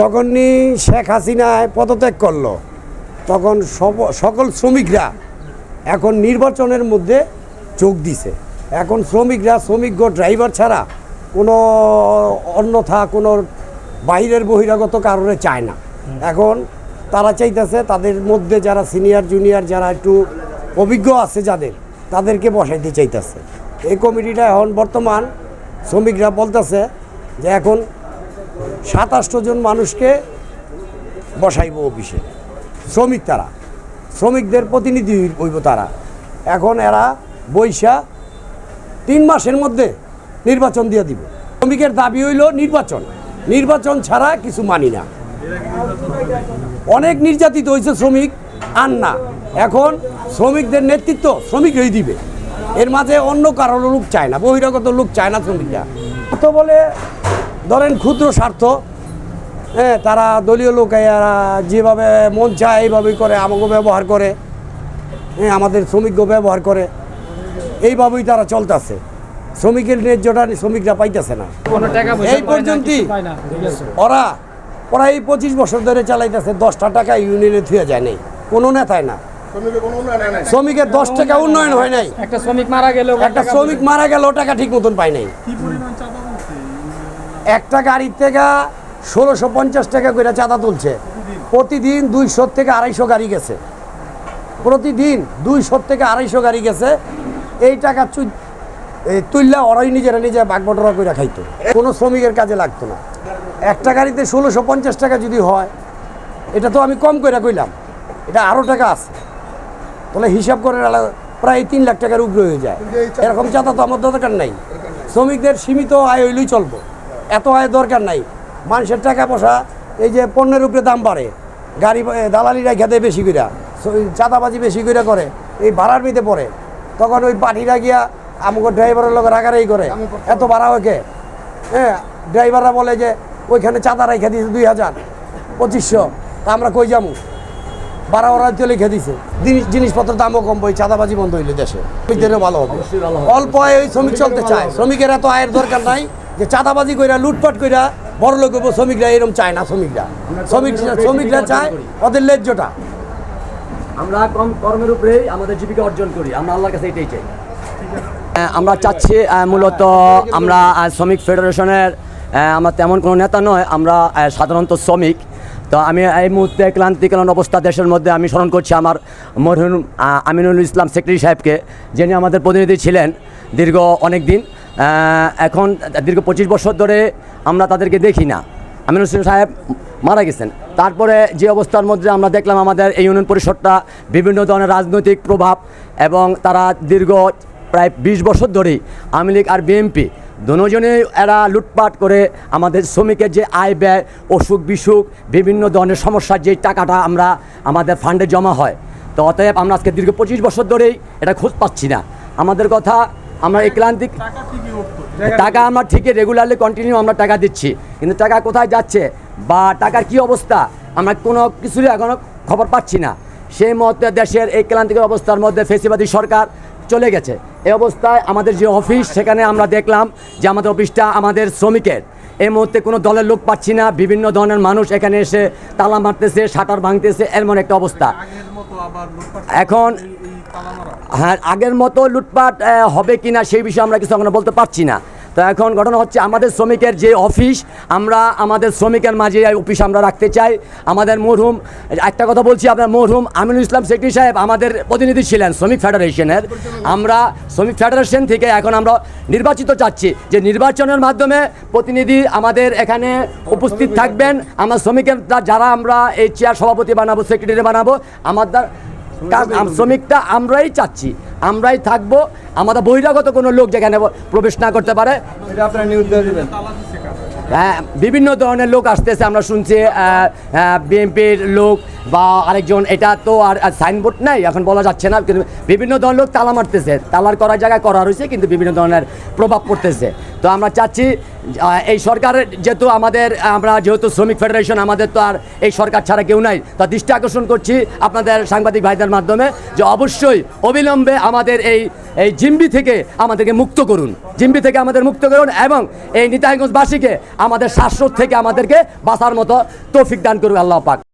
যখনই শেখ হাসিনায় পদত্যাগ করল, তখন সব- সকল শ্রমিকরা এখন নির্বাচনের মধ্যে যোগ দিছে। এখন শ্রমিকরা, শ্রমিক গো ড্রাইভার ছাড়া কোনো অন্যথা কোনো বাইরের বহিরাগত কারণে চায় না। এখন তারা চাইতেছে তাদের মধ্যে যারা সিনিয়র, জুনিয়র যারা একটু অভিজ্ঞ আছে যাদের, তাদেরকে বসাইতে চাইতেছে। এই কমিটিটা এখন বর্তমান শ্রমিকরা বলতেছে যে এখন সাতাশটো জন মানুষকে বসাইব অফিসে। শ্রমিক তারা। শ্রমিকদের প্রতিনিধি হইব তারা। এখন এরা বৈশা তিন মাসের মধ্যে নির্বাচন দিয়ে দিব। শ্রমিকের দাবি হইল নির্বাচন। নির্বাচন ছাড়া কিছু মানি না। অনেক নির্যাতিত হয়েছে শ্রমিক, আর না। এখন শ্রমিকদের নেতৃত্ব শ্রমিকরাই দিবে। এর মাঝে অন্য কারোর লোক চায় না, বহিরাগত লোক চায় না শ্রমিকরা। তো বলে ধরেন ক্ষুদ্র স্বার্থ হ্যাঁ তারা দলীয় লোক যেভাবে মন চায় এইভাবেই করে আমাকে ব্যবহার করে হ্যাঁ আমাদের শ্রমিকও ব্যবহার করে এইভাবেই তারা চলতেছে। শ্রমিকের ন্যায্যটা শ্রমিকরা পাইতেছে না। টাকা এই পর্যন্তই। ওরা ওরা এই পঁচিশ বছর ধরে চালাইতেছে দশটা টাকা ইউনিয়নে থুয়ে যায় নাই কোনো নেতায় না। শ্রমিকের দশ টাকা উন্নয়ন হয় নাই। একটা শ্রমিক মারা গেল একটা শ্রমিক মারা গেল টাকা ঠিক মতন পায় নাই। একটা গাড়ির থেকে ষোলোশো পঞ্চাশ টাকা করে চাঁদা তুলছে। প্রতিদিন দুইশো থেকে আড়াইশো গাড়ি গেছে। প্রতিদিন দুইশো থেকে আড়াইশো গাড়ি গেছে। এই টাকা তুললে ওরাই নিজেরা নিজে বাগবটরা করে খাইতো। কোনো শ্রমিকের কাজে লাগতো না। একটা গাড়িতে ষোলোশো পঞ্চাশ টাকা যদি হয়, এটা তো আমি কম করে কইলাম। এটা আরও টাকা আছে। তাহলে হিসাব করে প্রায় তিন লাখ টাকার উপরে হয়ে যায়। এরকম চাঁদা তো আমার দরকার নাই। শ্রমিকদের সীমিত আয় হইলেই চলবো। এত আয় দরকার নাই। মানুষের টাকা পয়সা এই যে পণ্যের উপরে দাম বাড়ে গাড়ি দালালিরা খেতে বেশি করে চাঁদাবাজি বেশি করে করে এই ভাড়ার মিতে পড়ে। তখন ওই পার্টিরা গিয়া আমাকে ড্রাইভারের লোক রাগারাই করে এত ভাড়া ওকে হ্যাঁ ড্রাইভাররা বলে যে ওইখানে চাঁদা রেখে দিয়েছে দুই হাজার পঁচিশশো তা আমরা কই যাব বারো ওরা লিখে দিছে। জিনিস জিনিসপত্রের দামও কম বই চাঁদাবাজি বন্ধ হইলে দেশে। ভালো হবে অল্প আয়ে ওই শ্রমিক চলতে চায়। শ্রমিকের এত আয়ের দরকার নাই। যে চাঁদাবাজি কইরা লুটপাট কইরা বড় লোক শ্রমিকরা এরকম চায় না শ্রমিকরা। শ্রমিক শ্রমিকরা চায় ওদের লেজ্জটা। আমরা কম কর্মের উপরেই আমাদের জীবিকা অর্জন করি। আমরা আল্লাহর কাছে এটাই চাই। আমরা চাচ্ছি মূলত আমরা শ্রমিক ফেডারেশনের আমরা তেমন কোনো নেতা নয় আমরা সাধারণত শ্রমিক। তো আমি এই মুহূর্তে ক্লান্তিকালীন অবস্থা দেশের মধ্যে আমি স্মরণ করছি আমার মরহুম আমিনুল ইসলাম সেক্রেটারি সাহেবকে যিনি আমাদের প্রতিনিধি ছিলেন দীর্ঘ অনেক দিন। এখন দীর্ঘ পঁচিশ বছর ধরে আমরা তাদেরকে দেখি না। আমিনুল ইসলাম সাহেব মারা গেছেন। তারপরে যে অবস্থার মধ্যে আমরা দেখলাম আমাদের এই ইউনিয়ন পরিষদটা বিভিন্ন ধরনের রাজনৈতিক প্রভাব এবং তারা দীর্ঘ প্রায় বিশ বছর ধরেই আওয়ামী লীগ আর বিএনপি দুজনেই এরা লুটপাট করে আমাদের শ্রমিকের যে আয় ব্যয় অসুখ বিসুখ, বিভিন্ন ধরনের সমস্যার যে টাকাটা আমরা আমাদের ফান্ডে জমা হয়। তো অতএব আমরা আজকে দীর্ঘ পঁচিশ বছর ধরেই এটা খোঁজ পাচ্ছি না। আমাদের কথা আমরা এই ক্লান্তিক টাকা আমরা ঠিকই রেগুলারলি কন্টিনিউ আমরা টাকা দিচ্ছি। কিন্তু টাকা কোথায় যাচ্ছে বা টাকার কি অবস্থা আমরা কোনো কিছুরই এখনও খবর পাচ্ছি না। সেই মুহূর্তে দেশের এই ক্লান্তিকর অবস্থার মধ্যে ফেসিবাদী সরকার চলে গেছে। এই অবস্থায় আমাদের যে অফিস সেখানে আমরা দেখলাম যে আমাদের অফিসটা আমাদের শ্রমিকের। এই মুহূর্তে কোনো দলের লোক পাচ্ছি না বিভিন্ন ধরনের মানুষ এখানে এসে তালা মারতেছে শাটার ভাঙতেছে এমন একটা অবস্থা। এখন হ্যাঁ আগের মতো লুটপাট হবে কিনা সেই বিষয়ে আমরা কিছু এখনও বলতে পারছি না। তো এখন ঘটনা হচ্ছে, আমাদের শ্রমিকের যে অফিস, আমরা আমাদের শ্রমিকের মাঝে অফিস আমরা রাখতে চাই। আমাদের মরহুম, একটা কথা বলছি, আপনার মরহুম আমিনুল ইসলাম সেক্রেটারি সাহেব আমাদের প্রতিনিধি ছিলেন শ্রমিক ফেডারেশনের। আমরা শ্রমিক ফেডারেশন থেকে এখন আমরা নির্বাচিত চাচ্ছি। যে নির্বাচনের মাধ্যমে প্রতিনিধি আমাদের এখানে উপস্থিত থাকবেন। আমার শ্রমিকের যারা আমরা এই চেয়ার সভাপতি বানাবো সেক্রেটারি বানাবো, আমাদের শ্রমিকটা আমরাই চাচ্ছি আমরাই থাকব আমাদের বহিরাগত কোনো লোক যেখানে প্রবেশ না করতে পারে। হ্যাঁ বিভিন্ন ধরনের লোক আসতেছে আমরা শুনছি বিএনপির লোক বা আরেকজন, এটা তো আর সাইনবোর্ড নাই, এখন বলা যাচ্ছে না, কিন্তু বিভিন্ন ধরনের লোক তালা মারতেছে। তালার করার জায়গায় করা হয়েছে, কিন্তু বিভিন্ন ধরনের প্রভাব পড়তেছে। তো আমরা চাচ্ছি এই সরকারের যেহেতু আমাদের, আমরা যেহেতু শ্রমিক ফেডারেশন, আমাদের তো আর এই সরকার ছাড়া কেউ নাই। তা দৃষ্টি আকর্ষণ করছি আপনাদের সাংবাদিক ভাইদের মাধ্যমে যে অবশ্যই অবিলম্বে আমাদের এই এই জিম্বি থেকে আমাদেরকে মুক্ত করুন। জিম্বি থেকে আমাদের মুক্ত করুন এবং এই নিতাইগঞ্জবাসীকে আমাদের শ্বাসরোধ থেকে আমাদেরকে বাঁচার মতো তৌফিক দান করুন আল্লাহ পাক।